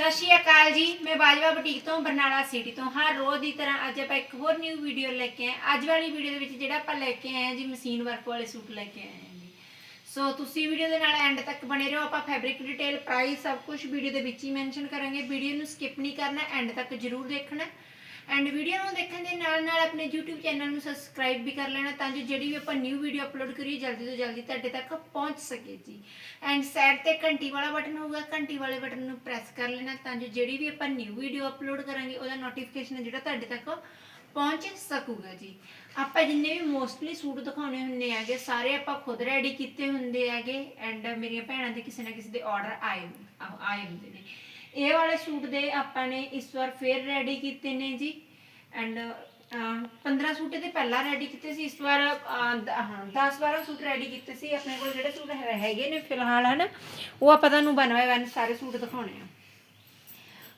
ਸਤਿ ਸ਼੍ਰੀ ਅਕਾਲ ਜੀ। ਮੈਂ ਬਾਜਵਾ ਬੁਟੀਕ ਤੋਂ, ਬਰਨਾਲਾ ਸਿਟੀ ਤੋਂ। ਹਰ ਰੋਜ਼ ਦੀ ਤਰ੍ਹਾਂ ਅੱਜ ਆਪਾਂ ਇੱਕ ਹੋਰ ਨਿਊ ਵੀਡੀਓ ਲੈ ਕੇ ਆਏ ਹਾਂ। ਅੱਜ ਵਾਲੀ ਵੀਡੀਓ ਦੇ ਵਿੱਚ ਜਿਹੜਾ ਆਪਾਂ ਲੈ ਕੇ ਆਏ ਹਾਂ ਜੀ ਮਸ਼ੀਨ ਵਰਕ ਵਾਲੇ ਸੂਟ ਲੈ ਕੇ ਆਏ ਹਾਂ ਜੀ। ਸੋ ਤੁਸੀਂ ਵੀਡੀਓ ਦੇ ਨਾਲ ਐਂਡ ਤੱਕ ਬਣੇ ਰਹੋ। ਆਪਾਂ ਫੈਬਰਿਕ ਡਿਟੇਲ ਪ੍ਰਾਈਸ ਸਭ ਕੁਝ ਵੀਡੀਓ ਦੇ ਵਿੱਚ ਹੀ ਮੈਂਸ਼ਨ ਕਰਾਂਗੇ। ਵੀਡੀਓ ਨੂੰ ਸਕਿਪ ਨਹੀਂ ਕਰਨਾ ਐਂਡ ਤੱਕ ਜਰੂਰ ਦੇਖਣਾ। ਐਂਡ ਵੀਡੀਓ ਨੂੰ ਦੇਖਣ ਦੇ ਨਾਲ ਨਾਲ ਆਪਣੇ YouTube ਚੈਨਲ ਨੂੰ ਸਬਸਕ੍ਰਾਈਬ ਵੀ ਕਰ ਲੈਣਾ ਤਾਂ ਜੋ ਜਿਹੜੀ ਵੀ ਆਪਾਂ ਨਿਊ ਵੀਡੀਓ ਅਪਲੋਡ ਕਰੀਏ, ਜਲਦੀ ਤੋਂ ਜਲਦੀ ਤੁਹਾਡੇ ਤੱਕ ਪਹੁੰਚ ਸਕੇ ਜੀ। ਐਂਡ ਸਾਈਡ ਤੇ ਘੰਟੀ ਵਾਲਾ ਬਟਨ ਹੋਊਗਾ, ਘੰਟੀ ਵਾਲੇ ਬਟਨ ਨੂੰ ਪ੍ਰੈਸ ਕਰ ਲੈਣਾ ਤਾਂ ਜੋ ਜਿਹੜੀ ਵੀ ਆਪਾਂ ਨਿਊ ਵੀਡੀਓ ਅਪਲੋਡ ਕਰਾਂਗੇ, ਉਹਦਾ ਨੋਟੀਫਿਕੇਸ਼ਨ ਜਿਹੜਾ ਤੁਹਾਡੇ ਤੱਕ ਪਹੁੰਚ ਸਕੂਗਾ ਜੀ। ਆਪਾਂ ਜਿੰਨੇ ਵੀ ਮੋਸਟਲੀ ਸੂਟ ਦਿਖਾਉਣੇ ਹੁੰਦੇ ਹੈਗੇ, ਸਾਰੇ ਆਪਾਂ ਖੁਦ ਰੈਡੀ ਕੀਤੇ ਹੁੰਦੇ ਹੈਗੇ ਐਂਡ ਮੇਰੀਆਂ ਭੈਣਾਂ ਦੇ ਕਿਸੇ ਨਾ ਕਿਸੇ ਦੇ ਆਰਡਰ ਆਏ ਆਏ ਹੁੰਦੇ ਨੇ। ਇਹ ਵਾਲੇ ਸੂਟ ਦੇ ਆਪਾਂ ਨੇ ਇਸ ਵਾਰ ਫੇਰ ਰੈਡੀ ਕੀਤੇ ਨੇ ਜੀ। ਐਂਡ 15 ਸੂਟ ਤੇ ਪਹਿਲਾਂ ਰੈਡੀ ਕੀਤੇ ਸੀ, ਇਸ ਵਾਰ ਹਾਂ 10 12 ਸੂਟ ਰੈਡੀ ਕੀਤੇ ਸੀ। ਆਪਣੇ ਕੋਲ ਜਿਹੜੇ ਸੂਟ ਹੈ- ਹੈਗੇ ਨੇ ਫਿਲਹਾਲ ਹਨ, ਉਹ ਆਪਾਂ ਤੁਹਾਨੂੰ ਬਣਵਾਏ ਬਾਏ ਵਨ ਸਾਰੇ ਸੂਟ ਦਿਖਾਉਣੇ ਆ।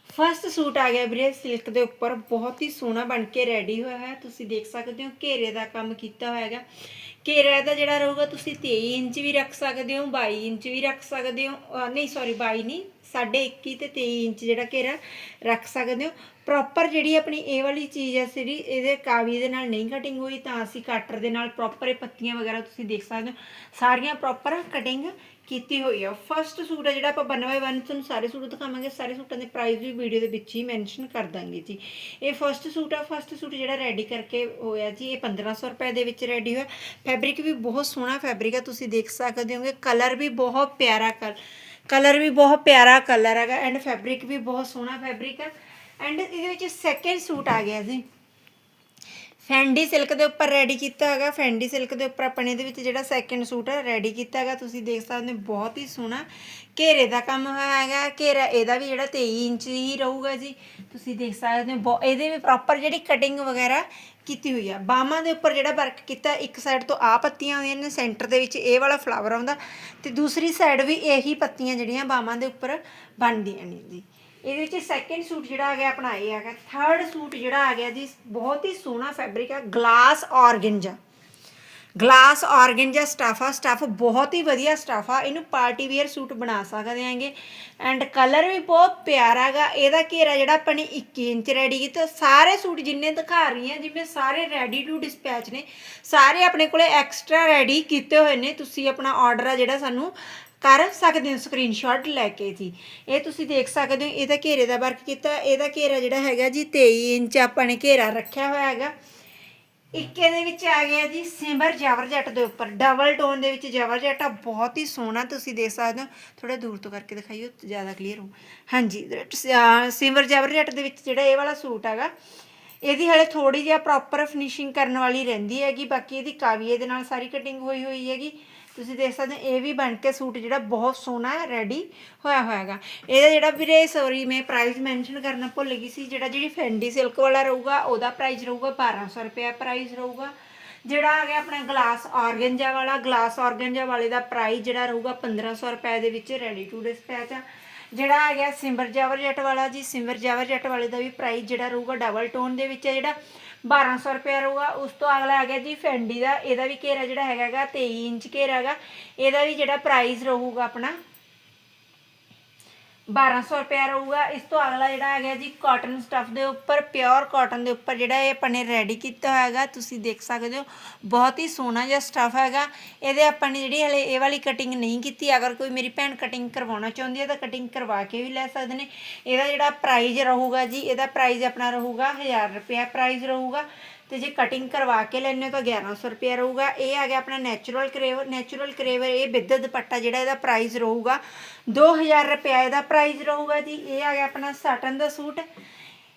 ਫਸਟ ਸੂਟ ਆ ਗਿਆ ਵੀਰੇ ਸਿਲਕ ਦੇ ਉੱਪਰ। ਬਹੁਤ ਹੀ ਸੋਹਣਾ ਬਣ ਕੇ ਰੈਡੀ ਹੋਇਆ ਹੈ। ਤੁਸੀਂ ਦੇਖ ਸਕਦੇ ਹੋ ਘੇਰੇ ਦਾ ਕੰਮ ਕੀਤਾ ਹੋਇਆ ਹੈਗਾ। ਘੇਰਾ ਦਾ ਜਿਹੜਾ ਰਹੂਗਾ, ਤੁਸੀਂ 23 ਇੰਚ ਵੀ ਰੱਖ ਸਕਦੇ ਹੋ 22 ਇੰਚ ਵੀ ਰੱਖ ਸਕਦੇ ਹੋ ਨਹੀਂ ਸੌਰੀ 22 ਨਹੀਂ 21.5 ਤੇ 23 ਇੰਚ ਜਿਹੜਾ ਘੇਰਾ ਰੱਖ ਸਕਦੇ ਹੋ। ਪ੍ਰੋਪਰ ਜਿਹੜੀ ਆਪਣੀ ਇਹ ਵਾਲੀ ਚੀਜ਼ ਹੈ ਜਿਹੜੀ ਇਹਦੇ ਕਾਵੀ ਦੇ ਨਾਲ ਨਹੀਂ ਕਟਿੰਗ ਹੋਈ, ਤਾਂ ਅਸੀਂ ਕਟਰ ਦੇ ਨਾਲ ਪ੍ਰੋਪਰ ਇਹ ਪੱਤੀਆਂ ਵਗੈਰਾ ਤੁਸੀਂ ਦੇਖ ਸਕਦੇ ਹੋ। ਸਾਰੀਆਂ ਪ੍ਰੋਪਰ ਕਟਿੰਗ ਕੀਤੀ ਹੋਈ ਆ। ਫਰਸਟ ਸੂਟ ਹੈ ਜਿਹੜਾ ਆਪਾਂ ਵਨ ਬਾਏ ਵਨ ਤੁਹਾਨੂੰ ਸਾਰੇ ਸੂਟ ਦਿਖਾਵਾਂਗੇ। ਸਾਰੇ ਸੂਟਾਂ ਦੇ ਪ੍ਰਾਈਸ ਵੀ ਵੀਡੀਓ ਦੇ ਵਿੱਚ ਹੀ ਮੈਂਸ਼ਨ ਕਰ ਦਾਂਗੇ ਜੀ। ਇਹ ਫਰਸਟ ਸੂਟ ਆ ਫਰਸਟ ਸੂਟ ਜਿਹੜਾ ਰੈਡੀ ਕਰਕੇ ਹੋਇਆ ਜੀ, ਇਹ 1500 ਰੁਪਏ ਦੇ ਵਿੱਚ ਰੈਡੀ ਹੋਇਆ। ਫੈਬਰਿਕ ਵੀ ਬਹੁਤ ਸੋਹਣਾ ਫੈਬਰਿਕ ਆ, ਤੁਸੀਂ ਦੇਖ ਸਕਦੇ ਹੋਗੇ। ਕਲਰ ਵੀ ਬਹੁਤ ਪਿਆਰਾ ਕਲਰ ਕਲਰ ਵੀ ਬਹੁਤ ਪਿਆਰਾ ਕਲਰ ਹੈਗਾ। ਐਂਡ ਫੈਬਰਿਕ ਵੀ ਬਹੁਤ ਸੋਹਣਾ ਫੈਬਰਿਕ ਆ। ਐਂਡ ਇਹਦੇ ਵਿੱਚ ਸੈਕਿੰਡ ਸੂਟ ਆ ਗਿਆ ਜੀ। ਫੈਂਡੀ ਸਿਲਕ ਦੇ ਉੱਪਰ ਰੈਡੀ ਕੀਤਾ ਹੈਗਾ। ਫੈਂਡੀ ਸਿਲਕ ਦੇ ਉੱਪਰ ਆਪਣੇ ਇਹਦੇ ਵਿੱਚ ਜਿਹੜਾ ਸੈਕਿੰਡ ਸੂਟ ਹੈ ਰੈਡੀ ਕੀਤਾ ਹੈਗਾ। ਤੁਸੀਂ ਦੇਖ ਸਕਦੇ ਹੋ, ਬਹੁਤ ਹੀ ਸੋਹਣਾ ਘੇਰੇ ਦਾ ਕੰਮ ਹੋਇਆ ਹੈਗਾ। ਘੇਰਾ ਇਹਦਾ ਵੀ ਜਿਹੜਾ 23 ਇੰਚ ਹੀ ਰਹੂਗਾ ਜੀ। ਤੁਸੀਂ ਦੇਖ ਸਕਦੇ ਹੋ, ਬਹੁ- ਇਹਦੇ ਵੀ ਪ੍ਰੋਪਰ ਜਿਹੜੀ ਕਟਿੰਗ ਵਗੈਰਾ ਕੀਤੀ ਹੋਈ ਆ। ਬਾਹਾਂ ਦੇ ਉੱਪਰ ਜਿਹੜਾ ਵਰਕ ਕੀਤਾ, ਇੱਕ ਸਾਈਡ ਤੋਂ ਆ ਪੱਤੀਆਂ ਆਉਂਦੀਆਂ ਨੇ ਸੈਂਟਰ ਦੇ ਵਿੱਚ ਇਹ ਵਾਲਾ ਫਲਾਵਰ ਆਉਂਦਾ। ਤੇ ਦੂਸਰੀ ਸਾਈਡ ਵੀ ਇਹੀ ਪੱਤੀਆਂ ਜਿਹੜੀਆਂ ਬਾਹਾਂ ਦੇ ਉੱਪਰ ਬਣਦੀਆਂ ਨੇ ਜੀ। ਇਹਦੇ ਵਿੱਚ ਸੈਕਿੰਡ ਸੂਟ ਜਿਹੜਾ ਆ ਗਿਆ ਆਪਣਾ ਇਹ ਹੈਗਾ ਥਰਡ ਸੂਟ ਜਿਹੜਾ ਆ ਗਿਆ ਜੀ, ਬਹੁਤ ਹੀ ਸੋਹਣਾ ਫੈਬਰਿਕ ਹੈ glass organza glass organza stuff ਆ ਸਟਾਫ ਬਹੁਤ ਹੀ ਵਧੀਆ ਸਟਾਫ ਆ। ਇਹਨੂੰ ਪਾਰਟੀ ਵੇਅਰ ਸੂਟ ਬਣਾ ਸਕਦੇ ਆਂਗੇ। ਐਂਡ ਕਲਰ ਵੀ ਬਹੁਤ ਪਿਆਰਾ ਹੈਗਾ ਇਹਦਾ ਘੇਰਾ ਜਿਹੜਾ ਆਪਾਂ ਨੇ 21 ਇੰਚ ਰੈਡੀ ਕੀਤਾ। ਸਾਰੇ ਸੂਟ ਜਿੰਨੇ ਦਿਖਾ ਰਹੀ ਹਾਂ ਜਿਵੇਂ ਸਾਰੇ ਰੈਡੀ ਟੂ ਡਿਸਪੈਚ ਨੇ, ਸਾਰੇ ਆਪਣੇ ਕੋਲੇ ਐਕਸਟਰਾ ਰੈਡੀ ਕੀਤੇ ਹੋਏ ਨੇ। ਤੁਸੀਂ ਆਪਣਾ ਆਰਡਰ ਆ ਜਿਹੜਾ ਸਾਨੂੰ ਕਰ ਸਕਦੇ ਹੋ ਸਕਰੀਨਸ਼ਾਟ ਲੈ ਕੇ ਜੀ। ਇਹ ਤੁਸੀਂ ਦੇਖ ਸਕਦੇ ਹੋ, ਇਹਦਾ ਘੇਰੇ ਦਾ ਵਰਕ ਕੀਤਾ, ਇਹਦਾ ਘੇਰਾ ਜਿਹੜਾ ਹੈਗਾ ਜੀ 23 ਇੰਚ ਆਪਾਂ ਨੇ ਘੇਰਾ ਰੱਖਿਆ ਹੋਇਆ ਹੈਗਾ। ਇੱਕੇ ਦੇ ਵਿੱਚ ਆ ਗਿਆ ਜੀ ਸਿਮਰ ਜਵਰਜੱਟ ਦੇ ਉੱਪਰ ਡਬਲ ਟੋਨ ਦੇ ਵਿੱਚ ਜਵਰਜੱਟ ਆ, ਬਹੁਤ ਹੀ ਸੋਹਣਾ ਤੁਸੀਂ ਦੇਖ ਸਕਦੇ ਹੋ। ਥੋੜਾ ਦੂਰ ਤੋਂ ਕਰਕੇ ਦਿਖਾਈਓ ਜ਼ਿਆਦਾ ਕਲੀਅਰ ਹੋ ਹਾਂਜੀ, ਅਹ, ਸਿਮਰ ਜਵਰਜੱਟ ਦੇ ਵਿੱਚ ਜਿਹੜਾ ਇਹ ਵਾਲਾ ਸੂਟ ਹੈਗਾ, ਇਹਦੀ ਹਲੇ ਥੋੜੀ ਜਿਹਾ ਪ੍ਰੋਪਰ ਫਿਨਿਸ਼ਿੰਗ ਕਰਨ ਵਾਲੀ ਰਹਿੰਦੀ ਹੈਗੀ, ਬਾਕੀ ਇਹਦੀ ਕਾਵੀਏ ਦੇ ਨਾਲ ਸਾਰੀ ਕਟਿੰਗ ਹੋਈ ਹੋਈ ਹੈਗੀ। ਤੁਸੀਂ ਦੇਖ ਸਕਦੇ ਹੋ, ਇਹ ਵੀ ਬਣ ਕੇ ਸੂਟ ਜਿਹੜਾ ਬਹੁਤ ਸੋਹਣਾ ਰੈਡੀ ਹੋਇਆ ਹੋਇਆ ਹੈਗਾ ਇਹਦਾ ਜਿਹੜਾ ਵੀਰੇ ਸੌਰੀ ਮੈਂ ਪ੍ਰਾਈਸ ਮੈਂਸ਼ਨ ਕਰਨਾ ਭੁੱਲ ਗਈ ਸੀ, ਜਿਹੜਾ ਜਿਹੜੀ ਫੈਂਡੀ ਸਿਲਕ ਵਾਲਾ ਰਹੂਗਾ, ਉਹਦਾ ਪ੍ਰਾਈਸ ਰਹੂਗਾ 1200 ਰੁਪਏ ਪ੍ਰਾਈਸ ਰਹੂਗਾ। ਜਿਹੜਾ ਆ ਗਿਆ ਆਪਣਾ ਗਲਾਸ ਆਰਗੈਂਜਾ ਵਾਲਾ ਗਲਾਸ ਆਰਗੈਂਜਾ ਵਾਲੇ ਦਾ ਪ੍ਰਾਈਸ ਜਿਹੜਾ ਰਹੂਗਾ 1500 ਰੁਪਏ ਦੇ ਵਿੱਚ ਰੈਡੀ ਟੂ ਡਿਸਪੈਚ ਆ। ਜਿਹੜਾ ਆ ਗਿਆ ਸਿਮਰ ਜਾਵਰ ਜੱਟ ਵਾਲਾ ਜੀ, ਸਿਮਰ ਜਾਵਰ ਜੱਟ ਵਾਲੇ ਦਾ ਵੀ ਪ੍ਰਾਈਸ ਜਿਹੜਾ ਰਹੂਗਾ ਡਬਲ ਟੋਨ ਦੇ ਵਿੱਚ ਹੈ ਜਿਹੜਾ 1200 ਰੁਪਏ ਰਹੂਗਾ। ਉਸ ਤੋਂ ਅਗਲਾ ਆ ਗਿਆ ਜੀ ਫੈਂਡੀ ਦਾ। ਇਹਦਾ ਵੀ ਘੇਰਾ ਜਿਹੜਾ ਹੈਗਾ ਗਾ 23 ਇੰਚ ਘੇਰਾ ਹੈਗਾ ਇਹਦਾ ਵੀ ਜਿਹੜਾ ਪ੍ਰਾਈਸ ਰਹੂਗਾ ਆਪਣਾ 1200 ਰੁਪਏ ਰਹੂਗਾ। ਇਸ ਤੋਂ ਅਗਲਾ ਜਿਹੜਾ ਹੈਗਾ ਜੀ ਕਾਟਨ ਸਟਫ ਦੇ ਉੱਪਰ ਪਿਓਰ ਕਾਟਨ ਦੇ ਉੱਪਰ ਜਿਹੜਾ ਇਹ ਆਪਾਂ ਨੇ ਰੈਡੀ ਕੀਤਾ ਹੋਇਆਗਾ, ਤੁਸੀਂ ਦੇਖ ਸਕਦੇ ਹੋ। ਬਹੁਤ ਹੀ ਸੋਹਣਾ ਜਿਹਾ ਸਟਫ ਹੈਗਾ। ਇਹਦੇ ਆਪਾਂ ਨੇ ਜਿਹੜੀ ਹਲੇ ਇਹ ਵਾਲੀ ਕਟਿੰਗ ਨਹੀਂ ਕੀਤੀ। ਅਗਰ ਕੋਈ ਮੇਰੀ ਭੈਣ ਕਟਿੰਗ ਕਰਵਾਉਣਾ ਚਾਹੁੰਦੀ ਹੈ ਤਾਂ ਕਟਿੰਗ ਕਰਵਾ ਕੇ ਵੀ ਲੈ ਸਕਦੇ ਨੇ। ਇਹਦਾ ਜਿਹੜਾ ਪ੍ਰਾਈਜ਼ ਰਹੂਗਾ ਜੀ, ਇਹਦਾ ਪ੍ਰਾਈਜ਼ ਆਪਣਾ ਰਹੂਗਾ 1000 ਰੁਪਏ ਪ੍ਰਾਈਜ਼ ਰਹੂਗਾ। ਤੇ ਜੇ ਕਟਿੰਗ ਕਰਵਾ ਕੇ ਲੈਣੇ ਤਾਂ 1100 ਰੁਪਏ ਰਹੂਗਾ। ਇਹ ਆ ਗਿਆ ਆਪਣਾ ਨੈਚੁਰਲ ਕਰੇਵਰ ਨੈਚੁਰਲ ਕਰੇਵਰ ਇਹ ਬਿੱਦ ਦੁਪੱਟਾ ਜਿਹੜਾ ਇਹਦਾ ਪ੍ਰਾਈਸ ਰਹੂਗਾ। 2000 ਰੁਪਏ ਇਹਦਾ ਪ੍ਰਾਈਸ ਰਹੂਗਾ ਜੀ। ਇਹ ਆ ਗਿਆ ਆਪਣਾ ਸਾਟਨ ਦਾ ਸੂਟ।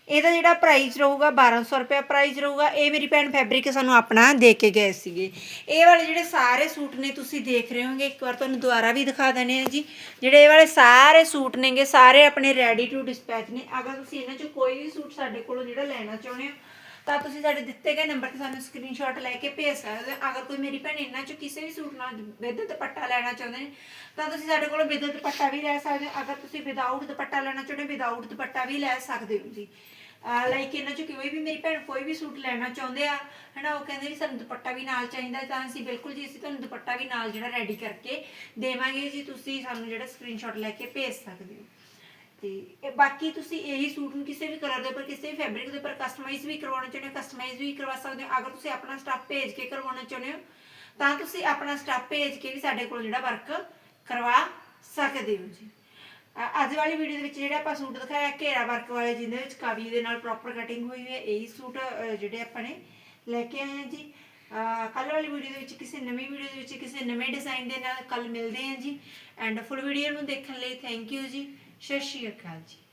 ਇਹਦਾ ਜਿਹੜਾ ਪ੍ਰਾਈਸ ਰਹੂਗਾ 1200 ਰੁਪਏ ਪ੍ਰਾਈਸ ਰਹੂਗਾ। ਇਹ ਮੇਰੀ ਭੈਣ ਫੈਬਰਿਕ ਸਾਨੂੰ ਆਪਣਾ ਦੇ ਕੇ ਗਏ ਸੀਗੇ। ਇਹ ਵਾਲੇ ਜਿਹੜੇ ਸਾਰੇ ਸੂਟ ਨੇ, ਤੁਸੀਂ ਦੇਖ ਰਹੇ ਹੋਗੇ ਇੱਕ ਵਾਰ ਤੁਹਾਨੂੰ ਦੁਬਾਰਾ ਵੀ ਦਿਖਾ ਦਨੇ ਆ ਜੀ। ਜਿਹੜੇ ਇਹ ਵਾਲੇ ਸਾਰੇ ਸੂਟ ਨੇਗੇ, ਸਾਰੇ ਆਪਣੇ ਰੈਡੀ ਟੂ ਡਿਸਪੈਚ ਨੇ। ਅਗਰ ਤੁਸੀਂ ਇਹਨਾਂ ਚੋਂ ਕੋਈ ਵੀ ਸੂਟ ਸਾਡੇ ਕੋਲੋਂ ਜਿਹੜਾ ਲੈਣਾ ਚਾਹੁੰਦੇ ਹੋ ਤਾਂ ਤੁਸੀਂ ਸਾਡੇ ਦਿੱਤੇ ਗਏ ਨੰਬਰ ਤੇ ਸਾਨੂੰ ਸਕਰੀਨਸ਼ਾਟ ਲੈ ਕੇ ਭੇਜ ਸਕਦੇ ਹੋ। ਅਗਰ ਕੋਈ ਮੇਰੀ ਭੈਣ ਇਹਨਾਂ ਚੋਂ ਕਿਸੇ ਵੀ ਸੂਟ ਨਾਲ ਵਿਦ ਦੁਪੱਟਾ ਲੈਣਾ ਚਾਹੁੰਦੇ ਨੇ, ਤਾਂ ਤੁਸੀਂ ਸਾਡੇ ਕੋਲੋਂ ਵਿਦ ਦੁਪੱਟਾ ਵੀ ਲੈ ਸਕਦੇ ਹੋ। ਅਗਰ ਤੁਸੀਂ ਵਿਦਆਊਟ ਦੁਪੱਟਾ ਲੈਣਾ ਚਾਹੁੰਦੇ ਵਿਦਆਊਟ ਦੁਪੱਟਾ ਵੀ ਲੈ ਸਕਦੇ ਹੋ ਜੀ। ਲਾਈਕ ਇਹਨਾਂ ਚੋਂ ਕੋਈ ਵੀ ਮੇਰੀ ਭੈਣ ਕੋਈ ਵੀ ਸੂਟ ਲੈਣਾ ਚਾਹੁੰਦੇ ਆ, ਹਨਾ, ਉਹ ਕਹਿੰਦੇ ਵੀ ਸਾਨੂੰ ਦੁਪੱਟਾ ਵੀ ਨਾਲ ਚਾਹੀਦਾ ਤਾਂ ਅਸੀਂ ਬਿਲਕੁਲ ਜੀ ਅਸੀਂ ਤੁਹਾਨੂੰ ਦੁਪੱਟਾ ਵੀ ਨਾਲ ਜਿਹੜਾ ਰੈਡੀ ਕਰਕੇ ਦੇਵਾਂਗੇ ਜੀ। ਤੁਸੀਂ ਸਾਨੂੰ ਜਿਹੜਾ ਸਕਰੀਨਸ਼ਾਟ ਲੈ ਕੇ ਭੇਜ ਸਕਦੇ ਹੋ। ਤੇ ਇਹ ਬਾਕੀ ਤੁਸੀਂ ਇਹੀ ਸੂਟ ਨੂੰ ਕਿਸੇ ਵੀ ਕਲਰ ਦੇ ਉੱਪਰ, ਕਿਸੇ ਵੀ ਫੈਬਰਿਕ ਦੇ ਉੱਪਰ ਕਸਟਮਾਈਜ਼ ਵੀ ਕਰਵਾਉਣਾ ਚਾਹੁੰਦੇ ਹੋ ਕਸਟਮਾਈਜ਼ ਵੀ ਕਰਵਾ ਸਕਦੇ ਹੋ। ਅਗਰ ਤੁਸੀਂ ਆਪਣਾ ਸਟਾਫ ਭੇਜ ਕੇ ਕਰਵਾਉਣਾ ਚਾਹੁੰਦੇ ਹੋ, ਤਾਂ ਤੁਸੀਂ ਆਪਣਾ ਸਟਾਫ ਭੇਜ ਕੇ ਵੀ ਸਾਡੇ ਕੋਲ ਜਿਹੜਾ ਵਰਕ ਕਰਵਾ ਸਕਦੇ ਹੋ ਜੀ। ਅੱਜ ਵਾਲੀ ਵੀਡੀਓ ਦੇ ਵਿੱਚ ਜਿਹੜਾ ਆਪਾਂ ਸੂਟ ਦਿਖਾਇਆ, ਘੇਰਾ ਵਰਕ ਵਾਲੇ, ਜਿਹਦੇ ਵਿੱਚ ਕਾਵੀ ਦੇ ਨਾਲ ਪ੍ਰੋਪਰ ਕਟਿੰਗ ਹੋਈ ਹੈ, ਇਹੀ ਸੂਟ ਜਿਹੜੇ ਆਪਾਂ ਨੇ ਲੈ ਕੇ ਆਏ ਹਾਂ ਜੀ। ਕੱਲ ਵਾਲੀ ਵੀਡੀਓ ਦੇ ਵਿੱਚ ਕਿਸੇ ਨਵੀਂ ਵੀਡੀਓ ਦੇ ਵਿੱਚ ਕਿਸੇ ਨਵੇਂ ਡਿਜ਼ਾਈਨ ਦੇ ਨਾਲ ਕੱਲ ਮਿਲਦੇ ਹਾਂ ਜੀ। ਐਂਡ ਫੁੱਲ ਵੀਡੀਓ ਨੂੰ ਦੇਖਣ ਲਈ ਥੈਂਕ ਯੂ ਜੀ। ਸਤਿ ਸ਼੍ਰੀ ਅਕਾਲ ਜੀ